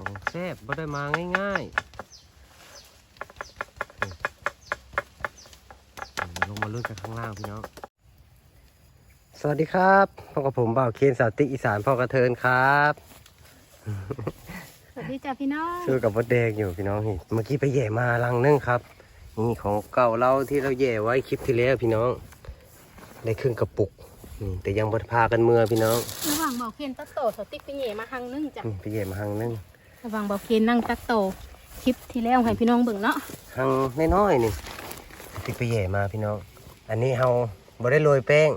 ของแซ่บบ่ได้มาง่ายๆนี่เดี๋ยวลงมาลุ้นกันข้างล่างพี่น้อง สวัสดีครับพบกับผมบ่าวเคนสาวติ๊กอีสานพ่อกระเทินครับ สวัสดีจ้าพี่น้องซื้อกับมดแดงอยู่พี่น้องนี่เมื่อกี้ไปแย่มาลังนึงครับนี่ของเก่าเราที่เราแย่ไว้คลิปที่แล้วพี่น้องได้ครึ่งกระปุกนี่แต่ยังบ่พากันเมื่อพี่น้องระหว่างเบาเคนตัดโตสติ๊กไปเหย่มาหังนึงจ้ะนี่ไปแย่มาหังนึง ระหว่างเบาเคนนั่งตัดโตคลิปที่แล้วให้พี่น้องเบิ่งเนาะหังน้อยๆนี่ติ๊กไปแย่มาพี่น้อง อันนี้เฮาบ่ได้โรยแป้ง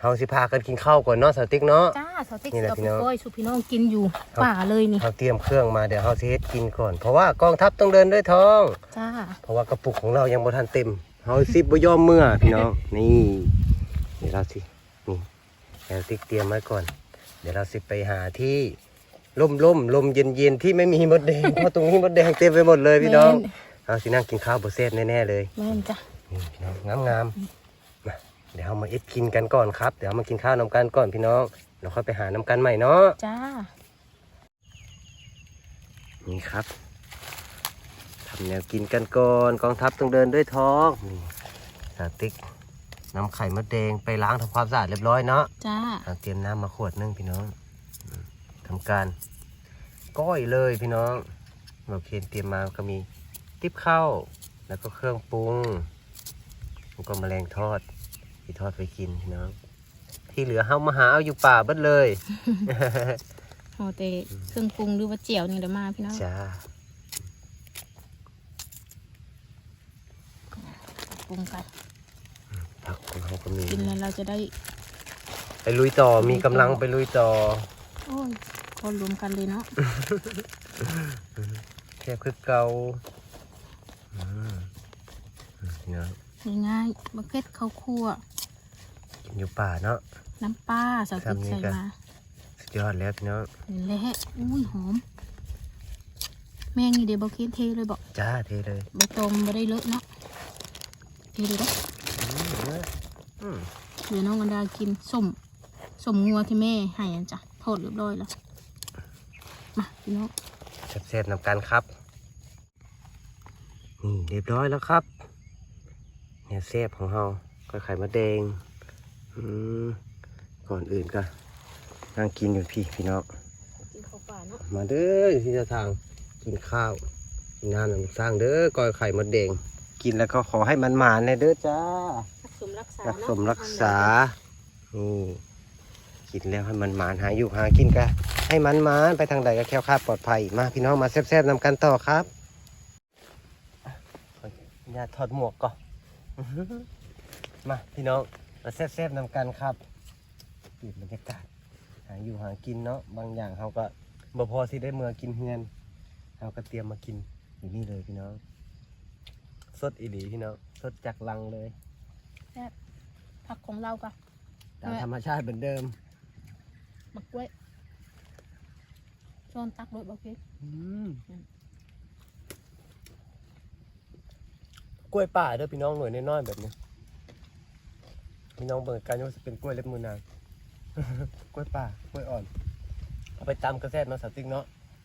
เฮาสิพากันกินข้าวก่อนเนาะสาวติ๊กเนาะจ้าสติ๊กนี่แหละกับพี่น้องก้อยสุพี่น้องกินอยู่ครับป่าเลยนี่เฮาเตรียมเครื่องมาเดี๋ยวเฮาสิเฮ็ดกินก่อน เพราะว่ากองทัพต้องเดินด้วยท้องจ้าเพราะว่ากระปุกของเรายังบ่ทันเต็มเฮาซิบบ่ยอมเมื่อพี่น้องนี่เดี๋ยวเราสินี่แล้วติ๊กเตรียมไว้ก่อน เดี๋ยวเราสิไปหาที่ ร่มร่มลมเย็นเย็นๆที่ไม่มีมดแดงเพราะตรงนี้มดแดงเต็มไปหมดเลยพี่น้องเราสินั่งกินข้าวบ่เสร็จแน่ๆเลยแม่นจ้ะนี่พี่น้องงามงามๆมาเดี๋ยวเรามาเอ็ดกินกันก่อนครับ เดี๋ยวมากินข้าวน้ำกันก่อนพี่น้องเราค่อยไปหาน้ำกันใหม่เนาะจ้านี่ครับทำแนวกินกันก่อนกองทัพต้องเดินด้วยท้องนี่สาติ๊กน้ำไข่มดแดงไปล้างทำความสะอาดเรียบร้อยเนาะจ้าเอาเตรียมน้ำมาขวดหนึงพี่น้องอืม ทำการก้อยเลยพี่น้องเราเคนเตรียมมาก็มีติ๊บข้าวแล้วก็เครื่องปรุงแล้วก็แมลงทอดที่ทอดไปกินพี่น้องที่เหลือเฮามาหาเอาอยู่ป่าเบิดเลยโอเตเครื่องปรุงหรือว่าเจียวนี่เดี๋ยวมาพี่น้องจ้าปรุงกันผักของเขาก็มีกินแล้วเราจะได้ ไปลุยต่อมีกำลังไปลุยต่อโอ้ย คนรวมกันเลยเนาะแค่คือเกาอืมอืมเนาะง่ายๆมะเขือข้าวคั่วกินอยู่ป่าเนาะน้ำปลาสติ๊กทำนี่ใส่กันมาสุดยอดแล้วพี่น้องนี่แหละอุ้ยหอม แม่งนี่เดี๋ยวเบาเคนเทเลยบอกจ้าเทเลยใบตองไม่ได้เลอะเนาะดีเลยนะอืมเนื้ออืมเดี๋ยวน้องกันดากินส้มส้มงัวที่แม่ให้อันจ้ะทอดเรียบร้อยแล้ว มาพี่น้องแซ่บๆนำกันครับนี่เรียบร้อยแล้วครับเนี่ยแซ่บของเราก็ไข่มะแดงอืมก่อนอื่นก็นั่งกินอยู่พี่พี่น้องกินข้าวป่าเนาะมาเด้อที่เจะทางกินข้าวกินน้ำน้ำสร้างเด้อก้อยไข่มดแดง กินแล้วก็ขอให้มันหมานเลยเด้อจ้ารักสมรักษารักเนาะสมรักษานี่ กินแล้วให้มันหมานหาอยู่หากินกันให้มันหมานไปทางใดก็แคล้วคลาดปลอดภัย มาพี่น้องมาแซ่บๆนำกันต่อครับขออนุญาตถอดหมวกก่อนอื้อหือมาพี่น้องมาแซ่บๆนำกันครับเปลี่ยนบรรยากาศหาอยู่หากินเนาะบางอย่างเขาก็บ่พอสิได้เมื่อกินเฮือนเขาก็เตรียมมากินอยู่นี่เลยพี่น้องสดอีหลีพี่น้องสดจากลังเลยผักของเราก็ตามธรรมชาติเหมือนเดิม มะกล้วยช้อนตักรถโอเคกล้วยป่าเด้อพี่น้องหน่วยน้อยๆแบบนี้ พี่น้องเบิ่งการยกเป็นกล้วยเล็บมือนาง กล้วยป่ากล้วยอ่อน เอาไปตำกระแซดเนาะสาวติ๊กเนาะ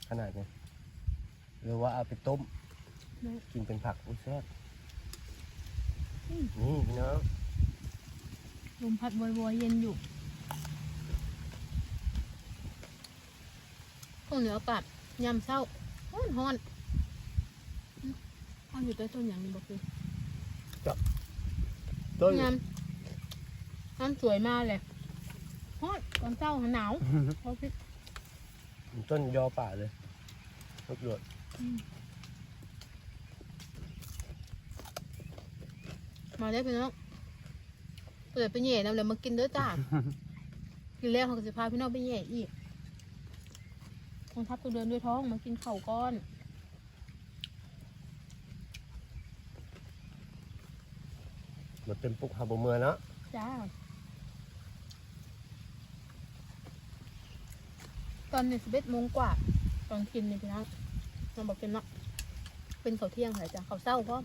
ขนาดนี้หรือว่าเอาไปต้ม กินเป็นผักอุ้ยแซ่บนี่พี่น้องลมพัดวอยๆเย็นอยู่ พวกเหนืออากาศยามเศร้าฮ้อนฮ้อนอืมฮ้อนอยู่ใต้ต้นอย่างนี้บอกเลยต้นยามน้ำสวยมากเลยฮ้อนตอนเศร้าหนาวเพราะพี่ต้นยอป่าเลยลูกหยวดมาได้พี่น้องเปิดไปแย่น้ำเลยมากินเด้อจ้ากินแล้วเขาก็จะพาพี่น้องไปแย่อีก ทองทับตัวเดินด้วยท้องมากินเข่าวก้อนหมดเต็มปุกหาบเมือเนาะจ้า ตอนนี้สิบเอ็ดโมงกว่า ตอนกินเนี่ยพี่น้องน้องบอกกินเนาะเป็นข้าวเที่ยงเหรอจ้ะข้าวเศร้าพร้อ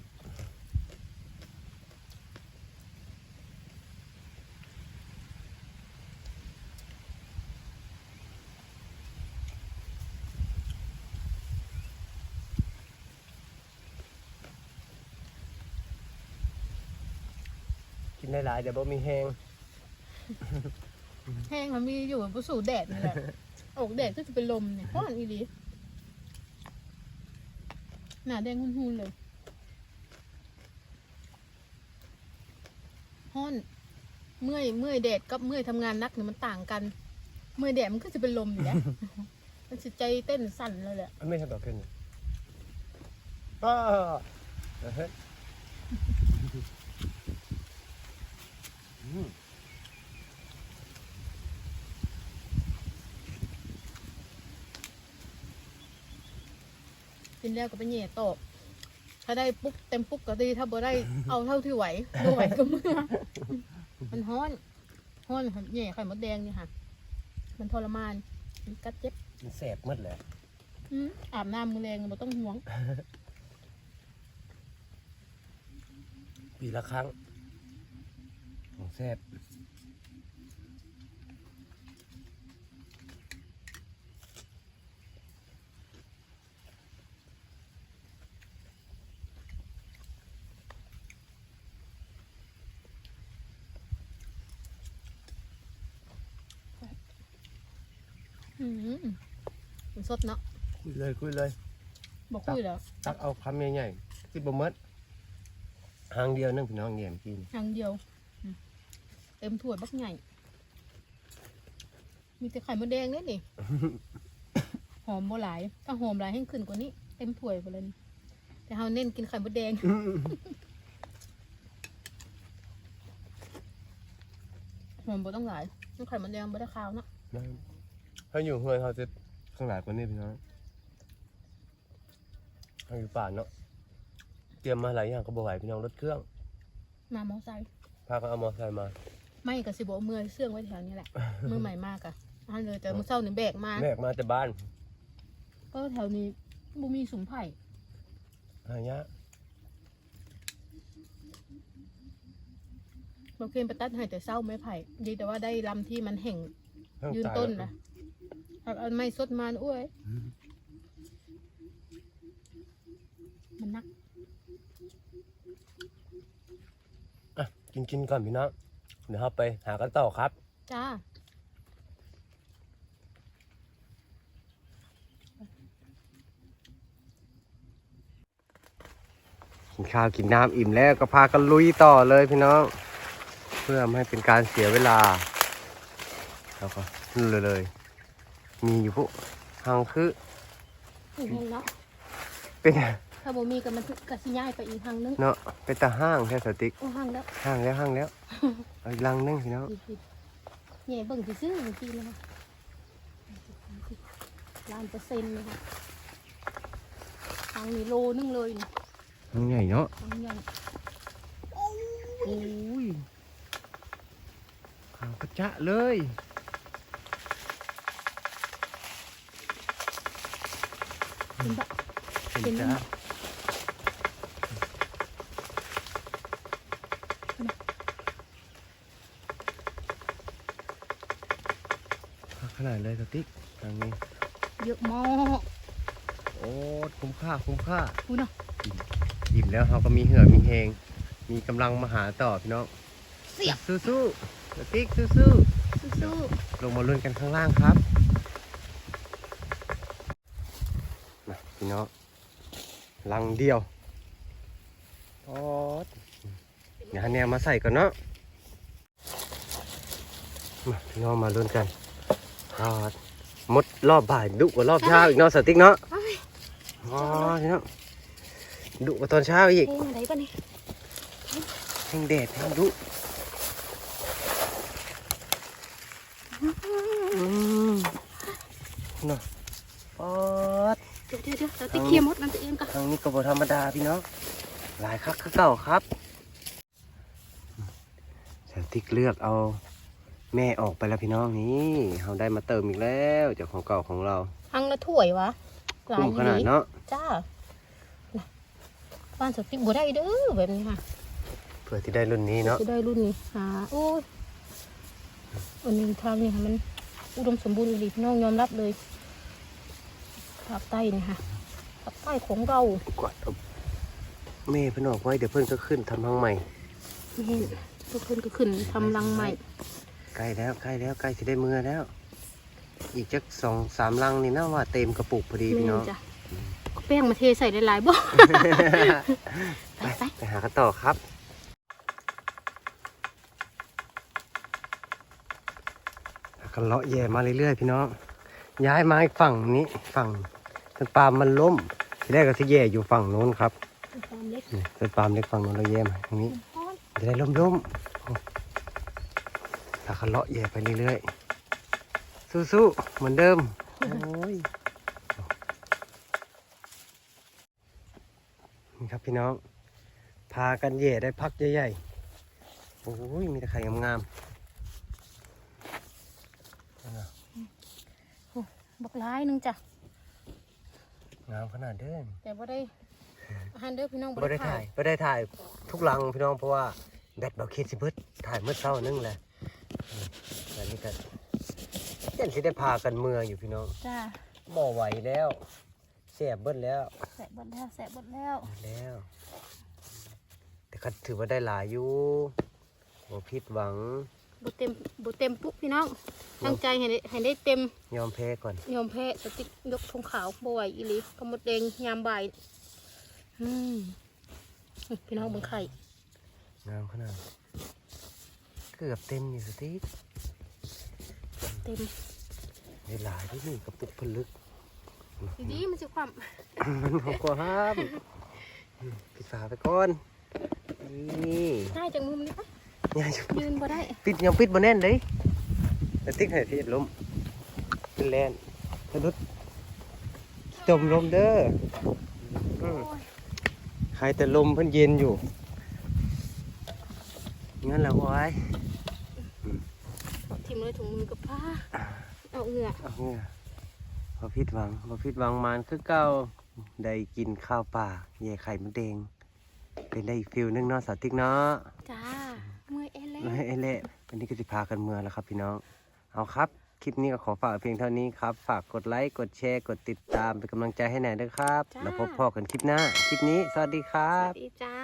มนได้หลายเดี๋ยวบ่มีแห้งแห้งมันมีอยู่บนสู่แดดนี่แหละ ออกแดดก็จะเป็นลมเนี่ยร้อนอีหลีหนาแดงหุ่นๆเลยฮ้อนเมื่อยเมื่อยแดดกับเมื่อยทำงานนักเนี่ยมันต่างกัน เมื่อยแดดมันก็จะเป็นลมอยู่แล้ว มันจิตใจเต้นสั่นเลยแหละไม่ใช่แบบเพิ่นก็เฮ้ยอืม กินแล้วก็ไปเหย่ตกถ้าได้ปุ๊กเต็มปุ๊กก็ดี ถ้าบ่ได้เอาเท่าที่ไหวบ่ไหวก็เมื่อมันฮ้อนฮ้อนเหย่ไข่มดแดงนี่ค่ะ มันทรมานมันกัดเจ็บมันแสบหมดแหละอืมอาบน้ำมือแรงบ่ต้องห่วงปีละครั้ง ของแสบอืมมันสดเนาะคุยเลยคุยเลย บอกคุยแล้วตักเอาคำใหญ่ๆที่บ่หมดหางเดียวนึงพี่น้องเยี่ยมกินทางเดียวอืม เต็มถ้วยบักใหญ่ มีแต่ไข่มดแดงเนี่ยนี่ หอมบ่หลายถ้าหอมหลายให้ขึ้นกว่านี้ เต็มถ้วยไปเลยนี่แต่เฮาเน้นกินไข่มดแดง หอมบ่ต้องหลายน้ำไข่มดแดงบ่ได้ขาวเนาะเขาอยู่เฮือนเขาจะข้างหลังกว่านี้พี่น้องเขาอยู่ป่าเนาะ เตรียมมาหลายอย่างก็บ่ไหวพี่น้องรถเครื่อง มามอไซค์ พาก็เอามอเตอร์ไซค์มา ไม่กับสิบเอามือเสื่องไว้แถวนี้แหละ มือใหม่มากอะอันเลยแต่มือเศร้านี่แบกมาแบกมาแต่บ้านก็แถวนี้บุมีสุมไผ่หายะบางเคนไปตัดให้แต่เศร้าไม้ไผ่ ดีแต่ว่าได้ลำที่มันแห่งข้างยืนตายต้นแล้วนะถ้าเอาไม้สดมาอ้วยมันนัก อะ กินกินก่อนพี่น้อง เดี๋ยวเราไปหากันต่อครับ จ้า กินข้าวกินน้ำอิ่มแล้วก็พากันลุยต่อเลยพี่น้อง เพื่อไม่ให้เป็นการเสียเวลาแล้วก็เลยเลย มีอยู่พวกทางคืออีกแห่งเนาะเป็นไง ถ้าบ่มีก็มันกระสิย้ายไปอีกทางนึงเนาะเป็นตาห้างแค่สติ๊กโอ้ห้างแล้วห้างแล้วห้างแล้วเอาอีกลังนึงพี่น้องอีกๆเนี่ยเบิ่งซื่อๆเมื่อกี้นะคะล้านเปอร์เซ็นต์นะคะทางนี้โลนึงเลยนี่มันใหญ่เนาะทางใหญ่โอ้ยขาวกระจะเลยเป็นแบบเป็นเป็นจ้า ขนาดเลยสติ๊กทางนี้ เยอะมากโอ้คุ้มค่าคุ้มค่าคุณเนาะอิ่มแล้วเราก็มีเหือมีแหงมีกำลังมาหาต่อพี่น้องเสียบสู้ๆสติ๊กสู้สู้ๆลงมาลุ้นกันข้างล่างครับมาพี่น้องลังเดียวโอ๊ดเดี๋ยวให้แนวมาใส่ก่อนเนาะมาพี่น้องมาลุ้นกันทอด มดรอบบ่ายดุกว่ารอบเช้าอีกเนาะสติ๊กเนาะๆเอ้ยอ๋อพี่น้องดุกว่าตอนเช้าอีกเพลงไหนปะนี่แห้งแดดแห้งดุอืมน่ะปอดเดี๋ยวเดี๋ยวเดี๋ยวเราติเคลียร์มดนั่นตัวเองก่อนทางนี้ก็บ่ธรรมดาพี่น้องหลายคักคือเก่าครับสันติกเลือกเอา แม่ออกไปแล้วพี่น้องนี่เราได้มาเติมอีกแล้วจากของเก่าของเราอังละถ้วยวะหลายคุ้มขนาดอีหลีเนาะจ้าน่ะบ้านสติ๊กบัวได้เด้อแบบนี้ค่ะเพื่อที่ได้รุ่นนี้เนาะจะได้รุ่นนี้หาโอ้ยอันนี้ทางนี้ค่ะมันอุดมสมบูรณ์อีหลีพี่น้องยอมรับเลยภาคใต้นี่ค่ะภาคใต้ของเรากดเอาแม่เพิ่นออกไว้เดี๋ยวเพิ่นก็ขึ้นทำทางใหม่นี่ทุกคนก็ขึ้นทำรังใหม่ ใกล้แล้วใกล้แล้วใกล้จะได้มือแล้ว อีกจักสองสามลังนี่นะว่าเต็มกระปุกพอดีพี่น้องจ้ะเอาแป้งมาเทใส่หลายๆบ่ ไปไป ไปหากันต่อครับแล้วก็เลาะแย่มาเรื่อยๆ พี่น้อง ย้ายมาอีกฝั่งนี้ฝั่งต้นปาล์มมันล้ม ทีแรกก็ที่แย่อยู่ฝั่งโน้นครับความเล็กนี่ต้นปาล์มเล็กฝั่งโน้นเราแย่มาตรงนี้ จะได้ล้มๆโอ้แล้ว ก็เลาะแย่ไปเรื่อยๆสู้ๆเหมือนเดิมโอ้ยนี่ครับพี่น้อง พากันแย่ได้พักใหญ่ๆโอ้ยมีแต่ไข่งามๆนั่นน่ะบักร้ายหนึงจ้ะงามขนาดเดินแต่บ่ได้อาหารเด้อพี่น้องไม่ได้ถ่ายไม่ได้ถ่ายทุกลังพี่น้องเพราะว่าแบตเบาคิดสิเบิดถ่ายเมื่อเช้านึงแหละ อืมอันนี้ก็เต้นสิได้พากันเมืองอยู่พี่น้องจ้าบ่ไหวแล้วเสียบเบิดแล้วแสะบดแล้วแสะบดแล้วแล้ว แต่ก็ถือว่าได้หลายอยู่บ่ผิดหวังบ่เต็มบ่เต็มปุ๊บพี่น้องตั้งใจให้ได้ให้ได้เต็มยอมแพ้ก่อนยอมแพ้สติ๊กยกธงขาวบ่ไหวอีหลีกระมดแดงยามบ่ายอืมพี่น้องเบิ่งไข่งามขนาด เกือบเต็มอยู่สติเต็มได้หลายที่นี่กระปุกผลึกดีๆมันสิความมันหกกว่าครับอืมปิดฝาไปก่อนนี่ได้จากมุมนี้ปะยังยืนบ่ได้ปิดยังปิดบนแน่นเลยแต่ติ๊กให้ที่ล้มเป็นแลนสะดุดจมลมเด้ออืมโอ้ยใครแต่ลมเพิ่นเย็นอยู่งั้นแหละวายทิ่มเล ยถุงมือกับผ้าเอาเหงื่อเอาเนี่ยพอพิดหวังพอพิดหวังมานคือเก่าได้กินข้าวป่าแย่ไข่มดแดง เป็นได้อีกฟิลนึงเนาะสาวติ๊กเนาะจ้าเมื่อยเอเล่ไม่เอเละวันนี้ก็จะพากันเมืองแล้วครับ พี่น้อง เอาครับ คลิปนี้ก็ขอฝากเพียงเท่านี้ครับ ฝากกดไลค์กดแชร์กดติดตามเป็นกำลังใจให้หน่อยด้วยครับ แล้วพบพ่อกันคลิปหน้า คลิปนี้สวัสดีคสรัวับสดีจ้า